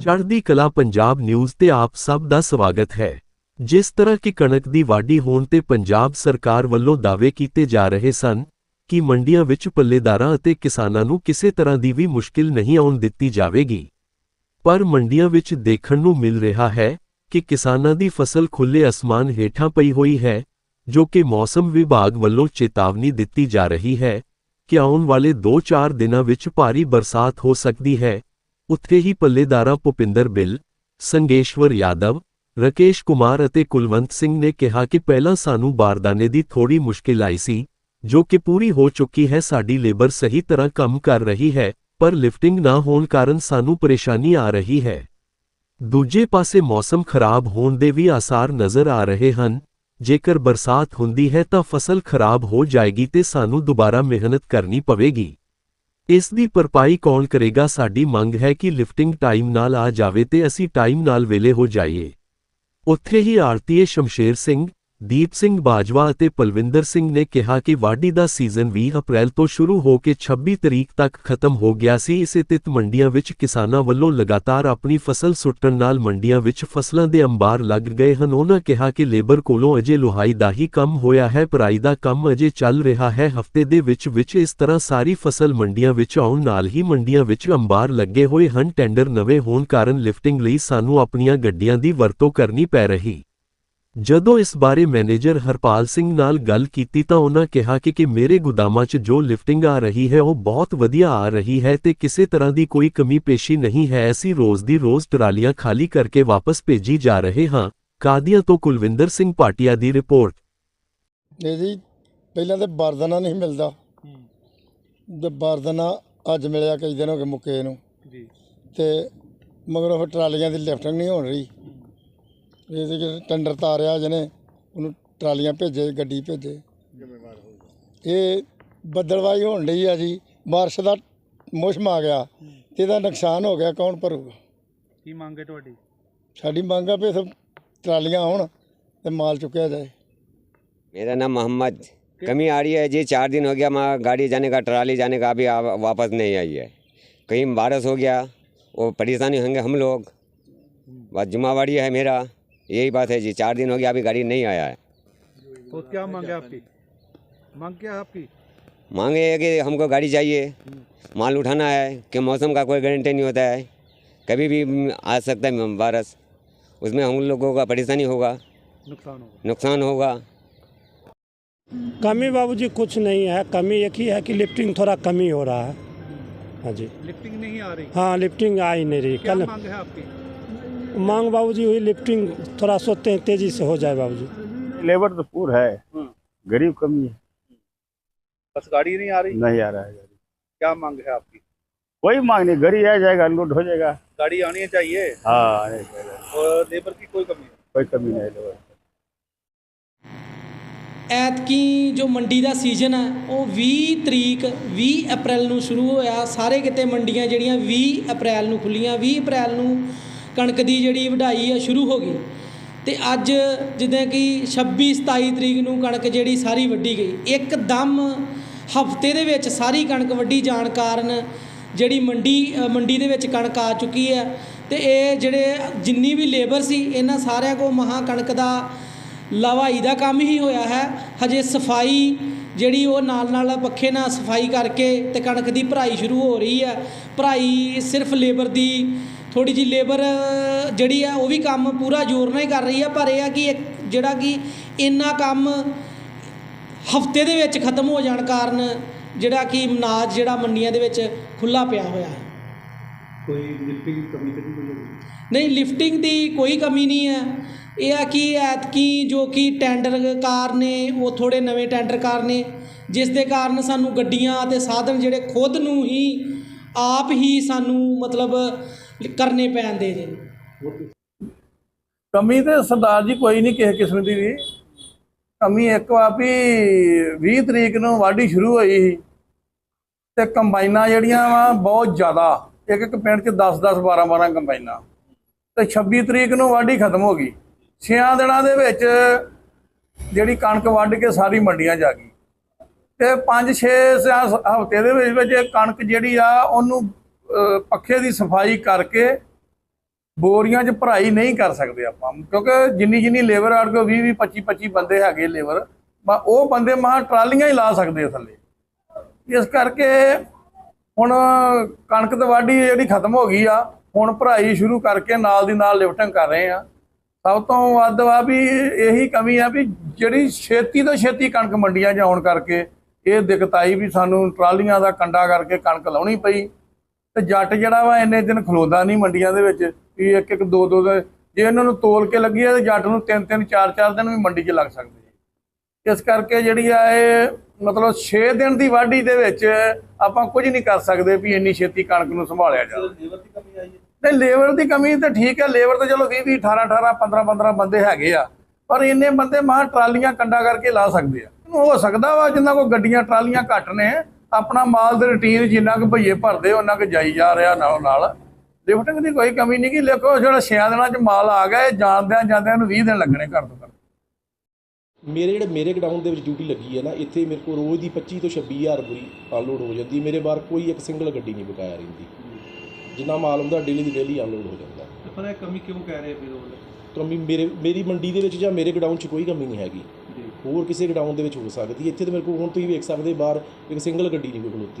ਚੜ੍ਹਦੀ ਕਲਾ ਪੰਜਾਬ ਨਿਊਜ਼ ਤੇ ਆਪ ਸਭ ਦਾ ਸਵਾਗਤ ਹੈ। ਜਿਸ ਤਰ੍ਹਾਂ ਕਿ ਕਣਕ ਦੀ ਵਾਢੀ ਹੋਣ ਤੇ ਪੰਜਾਬ ਸਰਕਾਰ ਵੱਲੋਂ ਦਾਅਵੇ ਕੀਤੇ ਜਾ ਰਹੇ ਸਨ ਕਿ ਮੰਡੀਆਂ ਵਿੱਚ ਪੱਲੇਦਾਰਾਂ ਅਤੇ ਕਿਸਾਨਾਂ ਨੂੰ ਕਿਸੇ ਤਰ੍ਹਾਂ ਦੀ ਵੀ ਮੁਸ਼ਕਿਲ ਨਹੀਂ ਆਉਣ ਦਿੱਤੀ ਜਾਵੇਗੀ। ਪਰ ਮੰਡੀਆਂ ਵਿੱਚ ਦੇਖਣ ਨੂੰ ਮਿਲ ਰਿਹਾ ਹੈ ਕਿ ਕਿਸਾਨਾਂ ਦੀ ਫਸਲ ਖੁੱਲੇ ਅਸਮਾਨ ਹੇਠਾਂ ਪਈ ਹੋਈ ਹੈ, ਜੋ ਕਿ ਮੌਸਮ ਵਿਭਾਗ ਵੱਲੋਂ ਚੇਤਾਵਨੀ ਦਿੱਤੀ ਜਾ ਰਹੀ ਹੈ ਕਿ ਆਉਣ ਵਾਲੇ 2-4 ਦਿਨਾਂ ਵਿੱਚ ਭਾਰੀ ਬਰਸਾਤ ਹੋ ਸਕਦੀ ਹੈ ਉੱਥੇ ਹੀ ਪੱਲੇਦਾਰਾਂ ਭੁਪਿੰਦਰ ਬਿੱਲ, ਸੰਗੇਸ਼ਵਰ ਯਾਦਵ, ਰਕੇਸ਼ ਕੁਮਾਰ ਅਤੇ ਕੁਲਵੰਤ ਸਿੰਘ ਨੇ ਕਿਹਾ ਕਿ ਪਹਿਲਾਂ ਸਾਨੂੰ ਬਾਰਦਾਨੇ ਦੀ ਥੋੜੀ ਮੁਸ਼ਕਿਲ ਆਈ ਸੀ, ਜੋ ਕਿ ਪੂਰੀ ਹੋ ਚੁੱਕੀ ਹੈ, ਸਾਡੀ ਲੇਬਰ ਸਹੀ ਤਰ੍ਹਾਂ ਕੰਮ ਕਰ ਰਹੀ ਹੈ, ਪਰ ਲਿਫਟਿੰਗ ਨਾ ਹੋਣ ਕਾਰਨ ਸਾਨੂੰ ਪਰੇਸ਼ਾਨੀ ਆ ਰਹੀ ਹੈ। ਦੂਜੇ ਪਾਸੇ ਮੌਸਮ ਖਰਾਬ ਹੋਣ ਦੇ ਵੀ ਆਸਾਰ ਨਜ਼ਰ ਆ ਰਹੇ ਹਨ, ਜੇਕਰ ਬਰਸਾਤ ਹੁੰਦੀ ਹੈ ਤਾਂ ਫਸਲ ਖਰਾਬ ਹੋ ਜਾਏਗੀ ਤੇ ਸਾਨੂੰ ਦੁਬਾਰਾ ਮਿਹਨਤ ਕਰਨੀ ਪਵੇਗੀ। ਇਸ ਦੀ ਭਰਪਾਈ ਕੌਣ ਕਰੇਗਾ? ਸਾਡੀ ਮੰਗ ਹੈ ਕਿ ਲਿਫਟਿੰਗ ਟਾਈਮ ਨਾਲ ਆ ਜਾਵੇ ਤੇ ਅਸੀਂ ਟਾਈਮ ਨਾਲ ਵੇਲੇ ਹੋ ਜਾਈਏ। ਉੱਥੇ ਹੀ ਆਰਤੀਏ ਸ਼ਮਸ਼ੇਰ ਸਿੰਘ ਦੀਪ ਸਿੰਘ ਬਾਜਵਾ ਅਤੇ ਪਲਵਿੰਦਰ ਸਿੰਘ ਨੇ ਕਿਹਾ ਕਿ ਵਾਢੀ ਦਾ ਸੀਜ਼ਨ 20 ਅਪ੍ਰੈਲ ਤੋਂ ਸ਼ੁਰੂ ਹੋ ਕੇ 26 ਤਰੀਕ ਤੱਕ ਖਤਮ ਹੋ ਗਿਆ ਸੀ। ਇਸੇ ਤਿਤ ਮੰਡੀਆਂ ਵਿੱਚ ਕਿਸਾਨਾਂ ਵੱਲੋਂ ਲਗਾਤਾਰ ਆਪਣੀ ਫਸਲ ਸੁੱਟਣ ਨਾਲ ਮੰਡੀਆਂ ਵਿੱਚ ਫਸਲਾਂ ਦੇ ਅੰਬਾਰ ਲੱਗ ਗਏ ਹਨ। ਉਹਨਾਂ ਕਿਹਾ ਕਿ ਲੇਬਰ ਕੋਲੋਂ ਅਜੇ ਲੋਹਾਈ ਦਾ ਹੀ ਕੰਮ ਹੋਇਆ ਹੈ, ਪਰਾਈ ਦਾ ਕੰਮ ਅਜੇ ਚੱਲ ਰਿਹਾ ਹੈ। ਹਫ਼ਤੇ ਦੇ ਵਿੱਚ ਵਿੱਚ ਇਸ ਤਰ੍ਹਾਂ ਸਾਰੀ ਫਸਲ ਮੰਡੀਆਂ ਵਿੱਚ ਆਉਣ ਨਾਲ ਹੀ ਮੰਡੀਆਂ ਵਿੱਚ ਅੰਬਾਰ ਲੱਗੇ ਹੋਏ ਹਨ। ਟੈਂਡਰ ਨਵੇਂ ਹੋਣ ਕਾਰਨ ਲਿਫਟਿੰਗ ਲਈ ਸਾਨੂੰ ਆਪਣੀਆਂ ਗੱਡੀਆਂ ਦੀ ਵਰਤੋਂ ਕਰਨੀ ਪੈ ਰਹੀ। ਜਦੋਂ ਇਸ ਬਾਰੇ ਮੈਨੇਜਰ ਹਰਪਾਲ ਸਿੰਘ ਨਾਲ ਗੱਲ ਕੀਤੀ ਤਾਂ ਉਹਨਾਂ ਕਿਹਾ ਕਿ ਕਿ ਮੇਰੇ ਗੁਦਾਮਾਂ 'ਚ ਜੋ ਲਿਫਟਿੰਗ ਆ ਰਹੀ ਹੈ ਉਹ ਬਹੁਤ ਵਧੀਆ ਆ ਰਹੀ ਹੈ ਤੇ ਕਿਸੇ ਤਰ੍ਹਾਂ ਦੀ ਕੋਈ ਕਮੀ ਪੇਸ਼ੀ ਨਹੀਂ ਹੈ। ਅਸੀਂ ਰੋਜ਼ ਦੀ ਰੋਜ਼ ਟਰਾਲੀਆਂ ਖਾਲੀ ਕਰਕੇ ਵਾਪਸ ਭੇਜੀ ਜਾ ਰਹੇ ਹਾਂ। ਕਾਦੀਆਂ ਤੋਂ ਕੁਲਵਿੰਦਰ ਸਿੰਘ ਪਾਟਿਆ ਦੀ ਰਿਪੋਰਟ। ਇਹ ਜੀ ਪਹਿਲਾਂ ਤੇ ਬਾਰਦਾਨਾ ਨਹੀਂ ਮਿਲਦਾ। ਤੇ ਬਾਰਦਾਨਾ ਅੱਜ ਮਿਲਿਆ ਕਈ ਦਿਨ ਹੋ ਗਏ ਮੁੱਕੇ ਨੂੰ। ਜੀ। ਤੇ ਮਗਰੋਂ ਫਿਰ ਟਰਾਲੀਆਂ ਦੀ ਲਿਫਟਿੰਗ ਨਹੀਂ ਹੋਣ ਰਹੀ। ਇਹ ਤੇ ਟੈਂਡਰ ਤਾਰਿਆ ਜਿਹਨੇ ਉਹਨੂੰ ਟਰਾਲੀਆਂ ਭੇਜੇ ਗੱਡੀ ਭੇਜੇ ਇਹ ਬੱਦਲਵਾਈ ਹੋਣ ਲਈ ਆ ਜੀ ਬਾਰਿਸ਼ ਦਾ ਮੌਸਮ ਆ ਗਿਆ ਤੇ ਇਹਦਾ ਨੁਕਸਾਨ ਹੋ ਗਿਆ ਕੌਣ ਭਰੂਗਾ ਕੀ ਮੰਗ ਹੈ ਤੁਹਾਡੀ ਸਾਡੀ ਮੰਗ ਆ ਵੀ ਇੱਥੇ ਟਰਾਲੀਆਂ ਆਉਣ ਤੇ ਮਾਲ ਚੁੱਕਿਆ ਜਾਏ मेरा नाम मोहम्मद कमी आ रही है जी चार दिन हो गया वहाँ गाड़ी जाने का ट्राली जाने का अभी आ- वापस नहीं आई है कहीं बारिश हो गया वो परेशानी होंगे हम लोग बस जुम्मेवारी है मेरा यही बात है जी चार दिन हो गया अभी गाड़ी नहीं आया है। तो क्या मांगे आपकी? मांग क्या आपकी? मांगे है कि हमको गाड़ी चाहिए माल उठाना है कि मौसम का कोई गारंटी नहीं होता है कभी भी आ सकता है बारिश उसमें हम लोगों का परेशानी होगा नुकसान होगा। नुकसान होगा। कमी बाबूजी कुछ नहीं है कमी एक ही है कि लिफ्टिंग थोड़ा कमी हो रहा है। हाँ जी। लिफ्टिंग नहीं आ रही। हाँ लिफ्टिंग आ ही नहीं रही। क्या कल मांग है आपकी? मांग बाबूजी हुई लिफ्टिंग थोड़ा सोचते हैं तेजी से हो जाए बाबूजी लेबर तो पूर है गरीब कमी है बस गाड़ी नहीं आ रही नहीं आ रहा है गाड़ी क्या मांग है आपकी कोई मांग नहीं गरी आ जाएगा लोड हो जाएगा गाड़ी आनी चाहिए हाँ नहीं जाएगा। और लेबर की कोई कमी नहीं कोई कमी नहीं लेबर ਐਤਕੀ ਜੋ ਮੰਡੀ ਦਾ ਸੀਜ਼ਨ ਹੈ ਉਹ 20 ਤਰੀਕ 20 ਅਪ੍ਰੈਲ ਨੂੰ ਸ਼ੁਰੂ ਹੋਇਆ ਸਾਰੇ ਕਿਤੇ ਮੰਡੀਆਂ ਜਿਹੜੀਆਂ 20 ਅਪ੍ਰੈਲ ਨੂੰ ਖੁੱਲੀਆਂ 20 ਅਪ੍ਰੈਲ ਨੂੰ ਕਣਕ ਦੀ ਜਿਹੜੀ ਵਢਾਈ ਹੈ ਸ਼ੁਰੂ ਹੋ ਗਈ। ਤੇ ਅੱਜ ਜਿੱਦਾਂ ਕਿ 26 27 ਤਰੀਕ ਨੂੰ ਕਣਕ ਜਿਹੜੀ ਸਾਰੀ ਵੱਢੀ ਗਈ, ਇੱਕਦਮ ਹਫ਼ਤੇ ਦੇ ਵਿੱਚ ਸਾਰੀ ਕਣਕ ਵੱਢੀ ਜਾਣ ਕਾਰਨ ਜਿਹੜੀ ਮੰਡੀ ਮੰਡੀ ਦੇ ਵਿੱਚ ਕਣਕ ਆ ਚੁੱਕੀ ਹੈ। ਤੇ ਇਹ ਜਿਹੜੇ ਜਿੰਨੀ ਵੀ ਲੇਬਰ ਸੀ, ਇਹਨਾਂ ਸਾਰਿਆਂ ਕੋ ਮਹਾ ਕਣਕ ਦਾ ਲਵਾਈ ਦਾ ਕੰਮ ਹੀ ਹੋਇਆ ਹੈ। ਹਜੇ ਸਫ਼ਾਈ ਜਿਹੜੀ ਉਹ ਨਾਲ ਨਾਲ ਪੱਖੇ ਨਾਲ ਸਫ਼ਾਈ ਕਰਕੇ ਤੇ ਕਣਕ ਦੀ ਭਰਾਈ ਸ਼ੁਰੂ ਹੋ ਰਹੀ ਹੈ। ਭਰਾਈ ਸਿਰਫ ਲੇਬਰ ਦੀ ਥੋੜੀ ਜੀ ਲੇਬਰ ਜਿਹੜੀ ਆ ਉਹ ਵੀ ਕੰਮ ਪੂਰਾ ਜ਼ੋਰ ਨਾਲ ਹੀ ਕਰ ਰਹੀ ਆ ਪਰ ਇਹ ਆ ਕਿ ਜਿਹੜਾ ਕਿ ਇੰਨਾ ਕੰਮ ਹਫ਼ਤੇ ਦੇ ਵਿੱਚ ਖਤਮ ਹੋ ਜਾਣ ਕਾਰਨ ਜਿਹੜਾ ਕਿ ਨਾਜ ਜਿਹੜਾ ਮੰਡੀਆਂ ਦੇ ਵਿੱਚ ਖੁੱਲਾ ਪਿਆ ਹੋਇਆ ਹੈ। ਕੋਈ ਲਿਫਟਿੰਗ ਕਮੀ ਤਾਂ ਨਹੀਂ ਨਹੀਂ ਲਿਫਟਿੰਗ ਦੀ ਕੋਈ ਕਮੀ ਨਹੀਂ ਹੈ। ਇਹ ਆ ਕਿ ਐਤਕੀ ਜੋ ਕਿ ਟੈਂਡਰ ਕਾਰ ਨੇ ਉਹ ਥੋੜੇ ਨਵੇਂ ਟੈਂਡਰ ਕਾਰ ਨੇ ਜਿਸ ਦੇ ਕਾਰਨ ਸਾਨੂੰ ਗੱਡੀਆਂ ਤੇ ਸਾਧਨ ਜਿਹੜੇ ਖੁਦ ਨੂੰ ਹੀ ਆਪ ਹੀ ਸਾਨੂੰ ਮਤਲਬ ਕਰਨੇ ਪੈਂਦੇ ਨੇ ਕਮੀ ਤੇ ਸਰਦਾਰ ਜੀ ਕੋਈ ਨਹੀਂ ਕਿਸੇ ਕਿਸਮ ਦੀ ਵੀ। ਕਮੀ ਇੱਕ ਵਾਰ ਵੀ 20 ਤਰੀਕ ਨੂੰ ਵਾਢੀ ਸ਼ੁਰੂ ਹੋਈ ਸੀ ਤੇ ਕੰਬਾਈਨਾਂ ਜਿਹੜੀਆਂ ਵਾ ਬਹੁਤ ਜ਼ਿਆਦਾ। ਇੱਕ ਇੱਕ ਪਿੰਡ 'ਚ 10 10 12 12 ਕੰਬਾਈਨਾਂ। ਤੇ 26 ਤਰੀਕ ਨੂੰ ਵਾਢੀ ਖਤਮ ਹੋ ਗਈ। 6 ਦਿਨਾਂ ਦੇ ਵਿੱਚ ਜਿਹੜੀ ਕਣਕ ਵੱਢ ਕੇ ਸਾਰੀ ਮੰਡੀਆਂ ਜਾ ਗਈ। ਤੇ 5 6 ਹਫ਼ਤੇ ਦੇ ਵਿੱਚ ਵਿੱਚ ਕਣਕ ਜਿਹੜੀ ਆ ਉਹਨੂੰ ਪੱਖੇ ਦੀ ਸਫ਼ਾਈ ਕਰਕੇ ਬੋਰੀਆਂ 'ਚ ਭਰਾਈ ਨਹੀਂ ਕਰ ਸਕਦੇ ਆਪਾਂ। ਕਿਉਂਕਿ ਜਿੰਨੀ ਜਿੰਨੀ ਲੇਬਰ ਆੜ ਕੋ 20 20 25 25 ਬੰਦੇ ਹੈਗੇ ਲੇਬਰ ਉਹ ਬੰਦੇ ਮਹਾ ਟਰਾਲੀਆਂ ਹੀ ਲਾ ਸਕਦੇ ਥੱਲੇ। ਇਸ ਕਰਕੇ ਹੁਣ ਕਣਕ ਦੀ ਵਾਢੀ ਜਿਹੜੀ ਖਤਮ ਹੋ ਗਈ ਆ, ਹੁਣ ਭਰਾਈ ਸ਼ੁਰੂ ਕਰਕੇ ਨਾਲ ਦੀ ਨਾਲ ਲਿਫਟਿੰਗ ਕਰ ਰਹੇ ਆ। ਸਭ ਤੋਂ ਵੱਧ ਆ ਵੀ ਇਹੀ ਕਮੀ ਆ ਵੀ ਜਿਹੜੀ ਛੇਤੀ ਤੋਂ ਛੇਤੀ ਕਣਕ ਮੰਡੀਆਂ 'ਚ ਆਉਣ ਕਰਕੇ ਇਹ ਦਿੱਕਤ ਆਈ ਵੀ ਸਾਨੂੰ ਟਰਾਲੀਆਂ ਦਾ ਕੰਡਾ ਕਰਕੇ ਕਣਕ ਲਾਉਣੀ ਪਈ। ਤੇ ਜੱਟ ਜਿਹੜਾ ਵਾ ਇੰਨੇ ਦਿਨ ਖਲੋਦਾ ਨਹੀਂ ਮੰਡੀਆਂ ਦੇ ਵਿੱਚ ਵੀ ਇੱਕ ਇੱਕ ਦੋ ਦੋ ਦਿਨ ਜੇ ਇਹਨਾਂ ਨੂੰ ਤੋਲ ਕੇ ਲੱਗੀ ਆ ਤੇ ਜੱਟ ਨੂੰ ਤਿੰਨ ਤਿੰਨ ਚਾਰ ਚਾਰ ਦਿਨ ਵੀ ਮੰਡੀ 'ਚ ਲੱਗ ਸਕਦੇ ਆ। ਇਸ ਕਰਕੇ ਜਿਹੜੀ ਆ ਇਹ ਮਤਲਬ 6 ਦਿਨ ਦੀ ਵਾਢੀ ਦੇ ਵਿੱਚ ਆਪਾਂ ਕੁਝ ਨਹੀਂ ਕਰ ਸਕਦੇ ਵੀ ਇੰਨੀ ਛੇਤੀ ਕਣਕ ਨੂੰ ਸੰਭਾਲਿਆ ਜਾਵੇ। ਲੇਬਰ ਦੀ ਕਮੀ ਆਈ ਹੈ? ਨਹੀਂ ਲੇਬਰ ਦੀ ਕਮੀ ਤਾਂ ਠੀਕ ਹੈ ਲੇਬਰ ਤਾਂ ਚਲੋ 20 20 18 18 15 15 ਬੰਦੇ ਹੈਗੇ ਆ ਪਰ ਇੰਨੇ ਬੰਦੇ ਮਾਂ ਟਰਾਲੀਆਂ ਕੰਡਾ ਕਰਕੇ ਲਾ ਸਕਦੇ ਆ। ਹੋ ਸਕਦਾ ਵਾ ਜਿੰਨਾ ਕੋ ਗੱਡੀਆਂ ਟਰਾਲੀਆਂ ਘੱਟ ਨੇ ਆਪਣਾ ਮਾਲ ਦੇ ਰੁਟੀਨ ਜਿੰਨਾ ਕੁ ਭਈਏ ਭਰਦੇ ਉਹਨਾਂ ਕੁ ਜਾਈ ਜਾ ਰਿਹਾ ਨਾਲ ਨਾਲ ਲਿਫਟਿੰਗ ਦੀ ਕੋਈ ਕਮੀ ਨਹੀਂ ਕਿ ਦੇਖੋ ਜਿਹੜਾ 6 ਦਿਨਾਂ ਚ ਮਾਲ ਆ ਗਿਆ ਇਹ ਜਾਂਦਿਆਂ ਜਾਂਦਿਆਂ ਨੂੰ 20 ਦਿਨ ਲੱਗਣੇ ਘੱਟ ਤੋਂ ਘੱਟ ਮੇਰੇ ਜਿਹੜੇ ਮੇਰੇ ਗਡਾਊਨ ਦੇ ਵਿੱਚ ਡਿਊਟੀ ਲੱਗੀ ਹੈ ਨਾ ਇੱਥੇ ਮੇਰੇ ਕੋਲ ਰੋਜ਼ ਦੀ 25 ਤੋਂ 26000 ਬੁਰੀ ਅਨਲੋਡ ਹੋ ਜਾਂਦੀ ਮੇਰੇ ਬਾਹਰ ਕੋਈ ਇੱਕ ਸਿੰਗਲ ਗੱਡੀ ਨਹੀਂ ਬਕਾਇਆ ਰਹਿੰਦੀ। ਜਿੰਨਾ ਮਾਲ ਹੁੰਦਾ ਡੇਲੀ ਦੀ ਡੇਲੀ ਅਨਲੋਡ ਹੋ ਜਾਂਦਾ। ਪਰ ਇਹ ਕਮੀ ਕਿਉਂ ਕਹਿ ਰਹੇ ਫਿਰ ਉਹ? ਕਮੀ ਮੇਰੇ ਮੇਰੀ ਮੰਡੀ ਦੇ ਵਿੱਚ ਜਾਂ ਮੇਰੇ ਗਡਾਊਨ 'ਚ ਕੋਈ ਕਮੀ ਨਹੀਂ ਹੈਗੀ। ਹੋਰ ਕਿਸੇ ਗਡਾਊਨ ਦੇ ਵਿੱਚ ਹੋ ਸਕਦੀ ਹੈ। ਇੱਥੇ ਤਾਂ ਮੇਰੇ ਕੋਲ ਹੁਣ ਤੁਸੀਂ ਵੇਖ ਸਕਦੇ ਬਾਹਰ ਇੱਕ ਸਿੰਗਲ ਗੱਡੀ ਨਹੀਂ ਕੋਈ ਖਲੋਤੀ